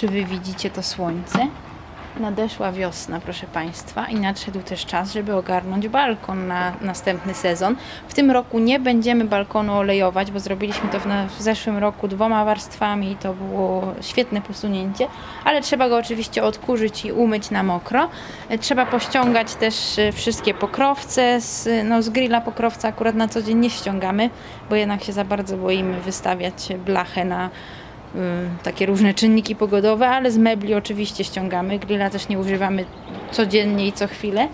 czy wy widzicie to słońce. Nadeszła wiosna, proszę Państwa, i nadszedł też czas, żeby ogarnąć balkon na następny sezon. W tym roku nie będziemy balkonu olejować, bo zrobiliśmy to w, w zeszłym roku dwoma warstwami i to było świetne posunięcie, ale trzeba go oczywiście odkurzyć i umyć na mokro. E, Trzeba pościągać też e, wszystkie pokrowce. Z, no, z grilla pokrowca akurat na co dzień nie ściągamy, bo jednak się za bardzo boimy wystawiać blachę na takie różne czynniki pogodowe, ale z mebli oczywiście ściągamy. Grilla też nie używamy codziennie i co chwilę.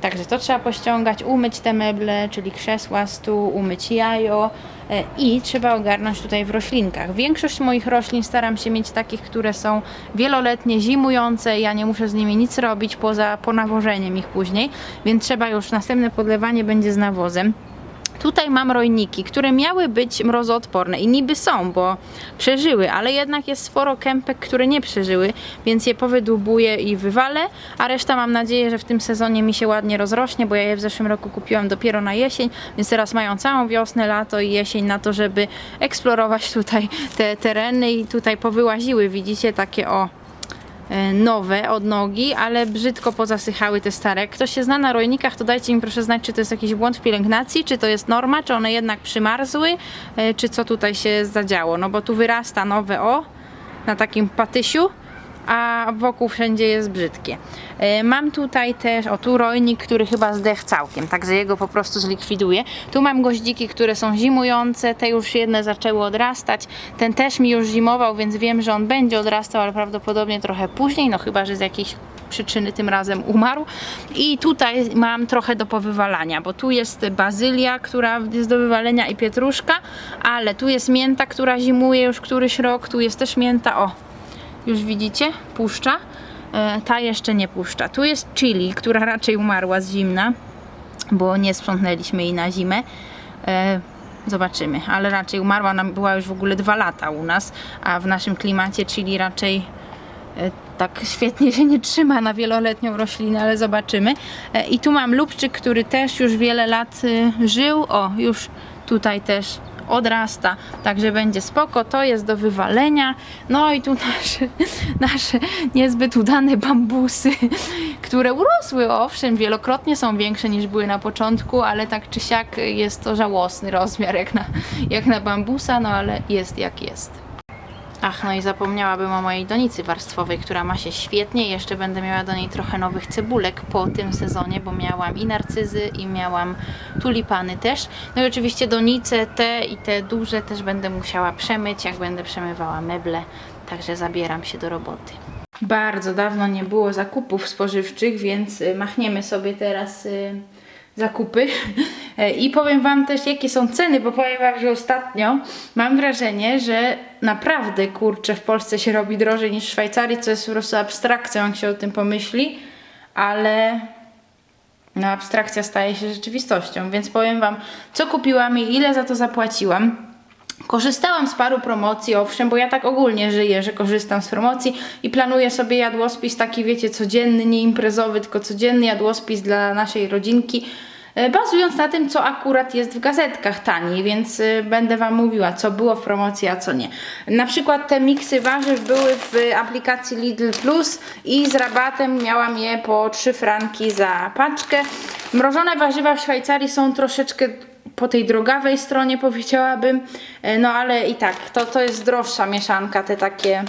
Także to trzeba pościągać, umyć te meble, czyli krzesła, stół, umyć jajo e, i trzeba ogarnąć tutaj w roślinkach. Większość moich roślin staram się mieć takich, które są wieloletnie, zimujące. Ja nie muszę z nimi nic robić poza ponawożeniem ich później, więc trzeba już następne podlewanie będzie z nawozem. Tutaj mam rojniki, które miały być mrozoodporne i niby są, bo przeżyły, ale jednak jest sporo kępek, które nie przeżyły, więc je powydłubuję i wywalę, a reszta mam nadzieję, że w tym sezonie mi się ładnie rozrośnie, bo ja je w zeszłym roku kupiłam dopiero na jesień, więc teraz mają całą wiosnę, lato i jesień na to, żeby eksplorować tutaj te tereny i tutaj powyłaziły, widzicie, takie o nowe odnogi, ale brzydko pozasychały te stare. Ktoś się zna na rojnikach, to dajcie mi proszę znać, czy to jest jakiś błąd w pielęgnacji, czy to jest norma, czy one jednak przymarzły, e, czy co tutaj się zadziało. No bo tu wyrasta nowe o, na takim patysiu, a wokół wszędzie jest brzydkie. E, Mam tutaj też, o tu rojnik, który chyba zdechł całkiem, także jego po prostu zlikwiduję. Tu mam goździki, które są zimujące, te już jedne zaczęły odrastać. Ten też mi już zimował, więc wiem, że on będzie odrastał, ale prawdopodobnie trochę później, no chyba, że z jakiejś przyczyny tym razem umarł. I tutaj mam trochę do powywalania, bo tu jest bazylia, która jest do wywalenia i pietruszka, ale tu jest mięta, która zimuje już któryś rok, tu jest też mięta, o, już widzicie, puszcza. E, Ta jeszcze nie puszcza. Tu jest chili, która raczej umarła z zimna, bo nie sprzątnęliśmy jej na zimę. E, Zobaczymy, ale raczej umarła, ona była już w ogóle dwa lata u nas, a w naszym klimacie chili raczej e, tak świetnie się nie trzyma na wieloletnią roślinę, ale zobaczymy. I tu mam lubczyk, który też już wiele lat żył. O, już tutaj też odrasta, także będzie spoko. To jest do wywalenia. No i tu nasze, nasze niezbyt udane bambusy, które urosły, owszem, wielokrotnie są większe niż były na początku, ale tak czy siak jest to żałosny rozmiar jak na, jak na bambusa, no ale jest jak jest. Ach, no i zapomniałabym o mojej donicy warstwowej, która ma się świetnie. Jeszcze będę miała do niej trochę nowych cebulek po tym sezonie, bo miałam i narcyzy, i miałam tulipany też. No i oczywiście donice te i te duże też będę musiała przemyć, jak będę przemywała meble. Także zabieram się do roboty. Bardzo dawno nie było zakupów spożywczych, więc y, machniemy sobie teraz y, zakupy. E, I powiem Wam też, jakie są ceny, bo powiem Wam, że ostatnio mam wrażenie, że naprawdę kurczę w Polsce się robi drożej niż w Szwajcarii, co jest po prostu abstrakcją, jak się o tym pomyśli, ale no, abstrakcja staje się rzeczywistością, więc powiem Wam, co kupiłam i ile za to zapłaciłam. Korzystałam z paru promocji, owszem, bo ja tak ogólnie żyję, że korzystam z promocji i planuję sobie jadłospis taki, wiecie, codzienny, nie imprezowy, tylko codzienny jadłospis dla naszej rodzinki, e, bazując na tym, co akurat jest w gazetkach taniej, więc e, będę Wam mówiła, co było w promocji, a co nie. Na przykład te miksy warzyw były w aplikacji Lidl Plus i z rabatem miałam je po 3 franki za paczkę. Mrożone warzywa w Szwajcarii są troszeczkę po tej drogawej stronie powiedziałabym, E, no ale i tak, to, to jest droższa mieszanka, te takie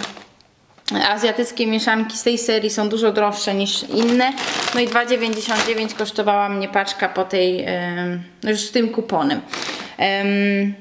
azjatyckie mieszanki z tej serii są dużo droższe niż inne. No i 2,99 kosztowała mnie paczka po tej, już z tym kuponem. Em,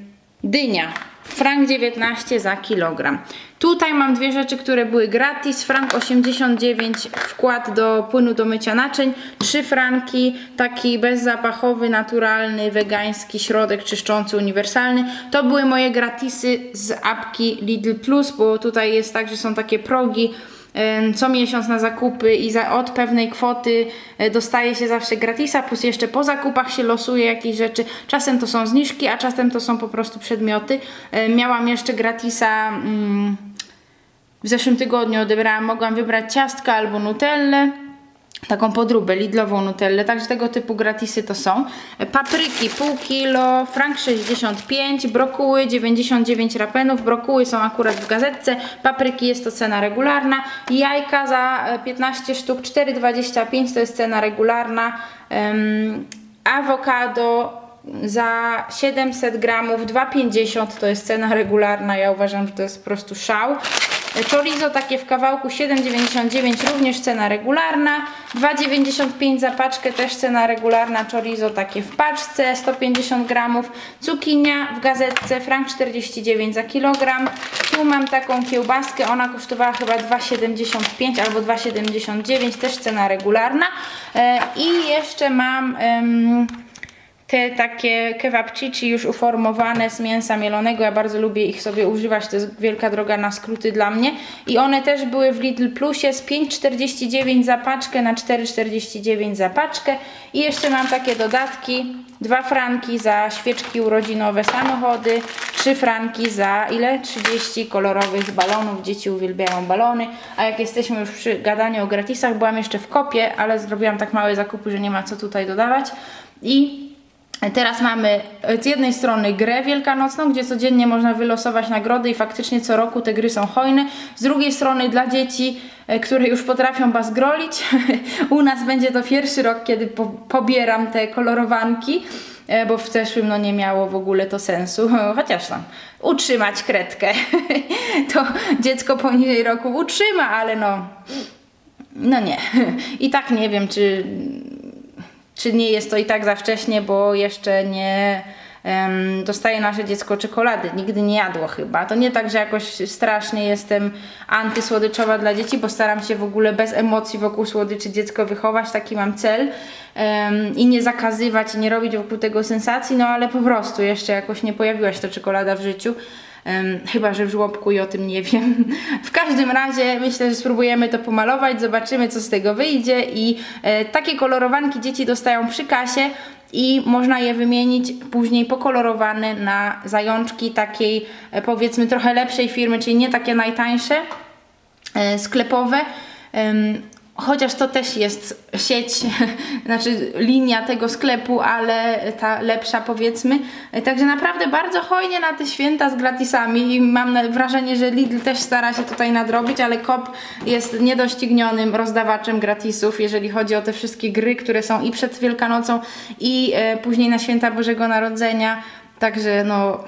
dynia. Frank 19 za kilogram. Tutaj mam dwie rzeczy, które były gratis. Frank 89 wkład do płynu do mycia naczyń. 3 franki, taki bezzapachowy, naturalny, wegański środek czyszczący, uniwersalny. To były moje gratisy z apki Lidl Plus, bo tutaj jest tak, że są takie progi co miesiąc na zakupy i za, od pewnej kwoty e, dostaje się zawsze gratisa, plus jeszcze po zakupach się losuje jakieś rzeczy. Czasem to są zniżki, a czasem to są po prostu przedmioty. Miałam jeszcze gratisa mm, w zeszłym tygodniu odebrałam, mogłam wybrać ciastka albo nutellę. Taką podróbę Lidlową Nutellę, także tego typu gratisy to są. Papryki pół kilo, frank 65, brokuły 99 rapenów, brokuły są akurat w gazetce, papryki jest to cena regularna, jajka za e, 15 sztuk 4,25 to jest cena regularna, Em, awokado za 700 gramów 2,50 to jest cena regularna, ja uważam, że to jest po prostu szał. Chorizo takie w kawałku 7,99 również cena regularna. 2,95 za paczkę też cena regularna. Chorizo takie w paczce 150 gramów. Cukinia w gazetce frank 49 za kilogram. Tu mam taką kiełbaskę, ona kosztowała chyba 2,75 albo 2,79 też cena regularna. E, I jeszcze mam... em, te takie kebabcici już uformowane z mięsa mielonego, ja bardzo lubię ich sobie używać, to jest wielka droga na skróty dla mnie. I one też były w Lidl Plusie z 5,49 za paczkę na 4,49 za paczkę. I jeszcze mam takie dodatki, 2 franki za świeczki urodzinowe samochody, 3 franki za ile? 30 kolorowych balonów, dzieci uwielbiają balony. A jak jesteśmy już przy gadaniu o gratisach, byłam jeszcze w kopie, ale zrobiłam tak małe zakupy, że nie ma co tutaj dodawać. I Teraz mamy z jednej strony grę wielkanocną, gdzie codziennie można wylosować nagrody i faktycznie co roku te gry są hojne. Z drugiej strony dla dzieci, e, które już potrafią bazgrolić, u nas będzie to pierwszy rok, kiedy po, pobieram te kolorowanki, e, bo w zeszłym no nie miało w ogóle to sensu, chociaż tam utrzymać kredkę, to dziecko poniżej roku utrzyma, ale no, no nie. I tak nie wiem, czy czy nie jest to i tak za wcześnie, bo jeszcze nie em, dostaje nasze dziecko czekolady. Nigdy nie jadło chyba. To nie tak, że jakoś strasznie jestem antysłodyczowa dla dzieci, bo staram się w ogóle bez emocji wokół słodyczy dziecko wychować. Taki mam cel. Em, I nie zakazywać, i nie robić wokół tego sensacji, no ale po prostu jeszcze jakoś nie pojawiła się ta czekolada w życiu. Chyba, że w żłobku i o tym nie wiem. W każdym razie myślę, że spróbujemy to pomalować, zobaczymy co z tego wyjdzie i e, takie kolorowanki dzieci dostają przy kasie i można je wymienić później pokolorowane na zajączki takiej e, powiedzmy trochę lepszej firmy, czyli nie takie najtańsze, e, sklepowe. Chociaż to też jest sieć, znaczy linia tego sklepu, ale ta lepsza powiedzmy. Także naprawdę bardzo hojnie na te święta z gratisami i mam wrażenie, że Lidl też stara się tutaj nadrobić, ale KOP jest niedoścignionym rozdawaczem gratisów, jeżeli chodzi o te wszystkie gry, które są i przed Wielkanocą i e, później na święta Bożego Narodzenia. Także no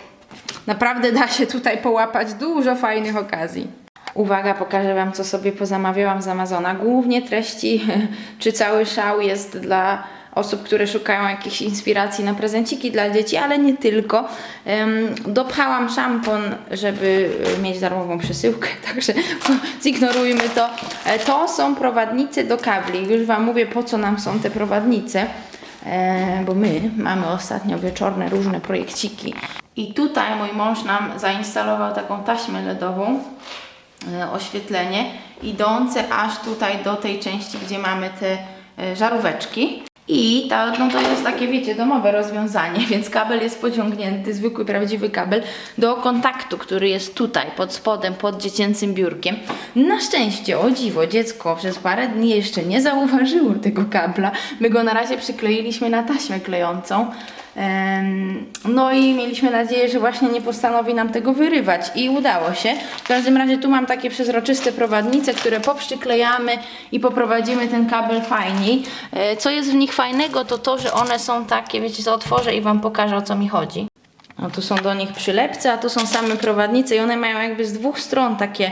naprawdę da się tutaj połapać dużo fajnych okazji. Uwaga, pokażę Wam, co sobie pozamawiałam z Amazona. Głównie treści, czy cały szał jest dla osób, które szukają jakichś inspiracji na prezenciki dla dzieci, ale nie tylko. Dopchałam szampon, żeby e, mieć darmową przesyłkę, także zignorujmy to. E, To są prowadnice do kabli. Już Wam mówię, po co nam są te prowadnice. E, bo my mamy ostatnio wieczorne różne projekciki. I tutaj mój mąż nam zainstalował taką taśmę LEDową, oświetlenie, idące aż tutaj do tej części, gdzie mamy te e, żaróweczki. I ta, no to jest takie, wiecie, domowe rozwiązanie, więc kabel jest pociągnięty, zwykły, prawdziwy kabel, do kontaktu, który jest tutaj, pod spodem, pod dziecięcym biurkiem. Na szczęście, o dziwo, dziecko przez parę dni jeszcze nie zauważyło tego kabla. My go na razie przykleiliśmy na taśmę klejącą. No i mieliśmy nadzieję, że właśnie nie postanowi nam tego wyrywać i udało się. W każdym razie tu mam takie przezroczyste prowadnice, które poprzyklejamy i poprowadzimy ten kabel fajniej. E, Co jest w nich fajnego, to to, że one są takie, wiecie co, otworzę i Wam pokażę o co mi chodzi. No tu są do nich przylepce, a tu są same prowadnice i one mają jakby z dwóch stron takie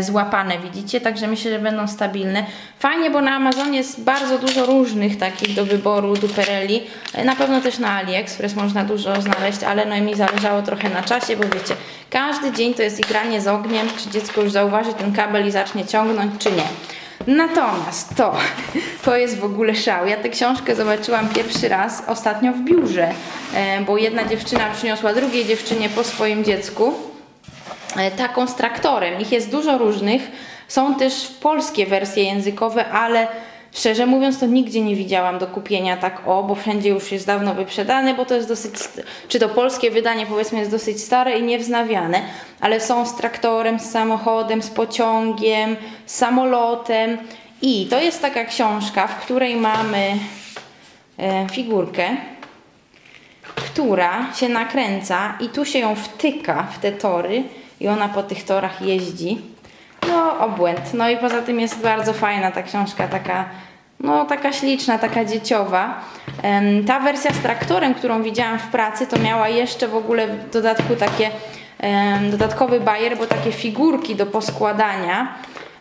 złapane, widzicie? Także myślę, że będą stabilne. Fajnie, bo na Amazonie jest bardzo dużo różnych takich do wyboru dupereli. E, Na pewno też na AliExpress można dużo znaleźć, ale no i mi zależało trochę na czasie, bo wiecie, każdy dzień to jest igranie z ogniem, czy dziecko już zauważy ten kabel i zacznie ciągnąć, czy nie. Natomiast to, to jest w ogóle szał. Ja tę książkę zobaczyłam pierwszy raz ostatnio w biurze, e, bo jedna dziewczyna przyniosła drugiej dziewczynie po swoim dziecku e, taką z traktorem. Ich jest dużo różnych. Są też polskie wersje językowe, ale szczerze mówiąc to nigdzie nie widziałam do kupienia tak o, bo wszędzie już jest dawno wyprzedane, bo to jest dosyć, czy to polskie wydanie powiedzmy jest dosyć stare i niewznawiane, ale są z traktorem, z samochodem, z pociągiem, z samolotem I to jest taka książka, w której mamy e, figurkę, która się nakręca i tu się ją wtyka w te tory i ona po tych torach jeździ. No, obłęd. No i poza tym jest bardzo fajna ta książka, taka, no, taka śliczna, taka dzieciowa. Ta wersja z traktorem, którą widziałam w pracy, to miała jeszcze w ogóle w dodatku takie dodatkowy bajer, bo takie figurki do poskładania,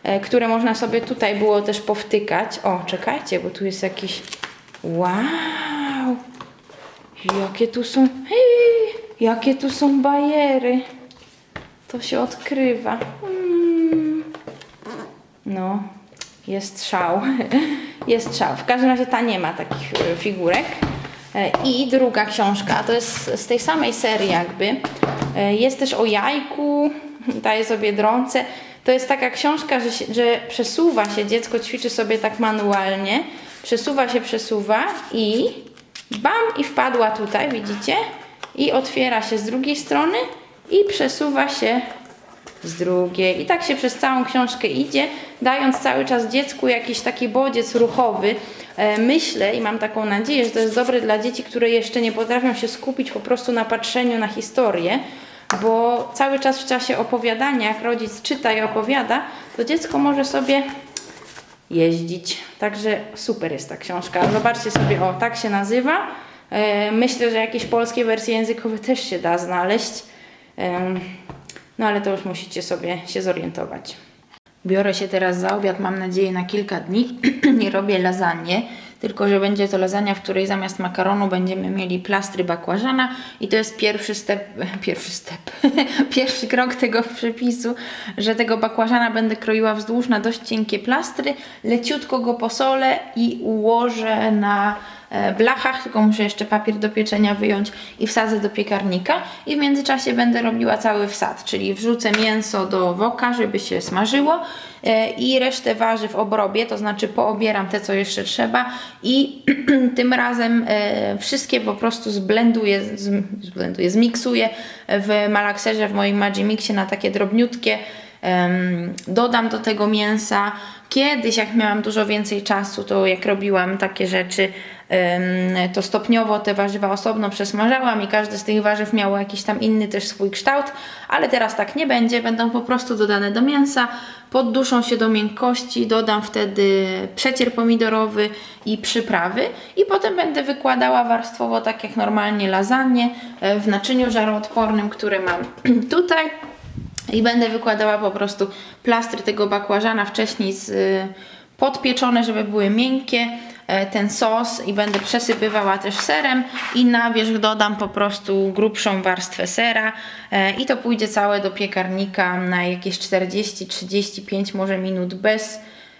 e, które można sobie tutaj było też powtykać. O, czekajcie, bo tu jest jakiś... Wow! Jakie tu są... Hej, jakie tu są bajery. To się odkrywa. Mm. No, jest szał. Jest szał. W każdym razie ta nie ma takich e, figurek. E, I druga książka, to jest z tej samej serii jakby. E, Jest też o jajku, ta jest o. To jest taka książka, że, się, że przesuwa się, dziecko ćwiczy sobie tak manualnie, przesuwa się, przesuwa i bam i wpadła tutaj, widzicie? I otwiera się z drugiej strony i przesuwa się z drugiej. I tak się przez całą książkę idzie, dając cały czas dziecku jakiś taki bodziec ruchowy. E, Myślę i mam taką nadzieję, że to jest dobre dla dzieci, które jeszcze nie potrafią się skupić po prostu na patrzeniu na historię, bo cały czas w czasie opowiadania, jak rodzic czyta i opowiada, to dziecko może sobie jeździć. Także super jest ta książka. Zobaczcie sobie, o, tak się nazywa. E, Myślę, że jakieś polskie wersje językowe też się da znaleźć. No ale to już musicie sobie się zorientować. Biorę się teraz za obiad, mam nadzieję, na kilka dni. Nie robię lasagne, tylko że będzie to lasagna, w której zamiast makaronu będziemy mieli plastry bakłażana i to jest pierwszy step, pierwszy step, pierwszy krok tego przepisu, że tego bakłażana będę kroiła wzdłuż na dość cienkie plastry, leciutko go posolę i ułożę na blachach, tylko muszę jeszcze papier do pieczenia wyjąć i wsadzę do piekarnika i w międzyczasie będę robiła cały wsad, czyli wrzucę mięso do woka, żeby się smażyło e, i resztę warzyw obrobię, to znaczy poobieram te, co jeszcze trzeba i tym razem e, wszystkie po prostu zblenduję, zblenduję, zmiksuję w malakserze, w moim Magimixie na takie drobniutkie dodam do tego mięsa. Kiedyś, jak miałam dużo więcej czasu, to jak robiłam takie rzeczy, to stopniowo te warzywa osobno przesmażałam i każde z tych warzyw miało jakiś tam inny też swój kształt, ale teraz tak nie będzie, będą po prostu dodane do mięsa, podduszą się do miękkości, dodam wtedy przecier pomidorowy i przyprawy i potem będę wykładała warstwowo tak jak normalnie lasagne e, w naczyniu żaroodpornym, które mam tutaj. I będę wykładała po prostu plastry tego bakłażana wcześniej z, y, podpieczone, żeby były miękkie, ten sos i będę przesypywała też serem i na wierzch dodam po prostu grubszą warstwę sera e, i to pójdzie całe do piekarnika na jakieś 40-35 może minut bez,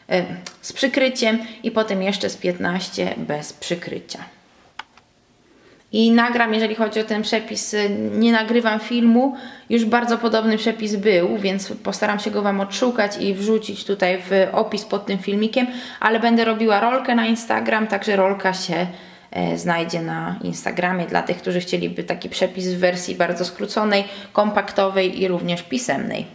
e, z przykryciem i potem jeszcze z 15 bez przykrycia. I nagram, jeżeli chodzi o ten przepis, y, nie nagrywam filmu, już bardzo podobny przepis był, więc postaram się go Wam odszukać i wrzucić tutaj w opis pod tym filmikiem, ale będę robiła rolkę na Instagram, także rolka się e, znajdzie na Instagramie dla tych, którzy chcieliby taki przepis w wersji bardzo skróconej, kompaktowej i również pisemnej.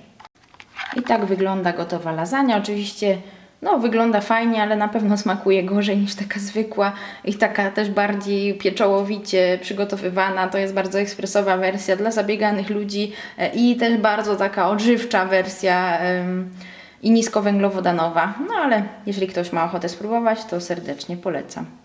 I tak wygląda gotowa lasagna. Oczywiście no, wygląda fajnie, ale na pewno smakuje gorzej niż taka zwykła i taka też bardziej pieczołowicie przygotowywana. To jest bardzo ekspresowa wersja dla zabieganych ludzi e, i też bardzo taka odżywcza wersja i niskowęglowodanowa. No ale jeżeli ktoś ma ochotę spróbować, to serdecznie polecam.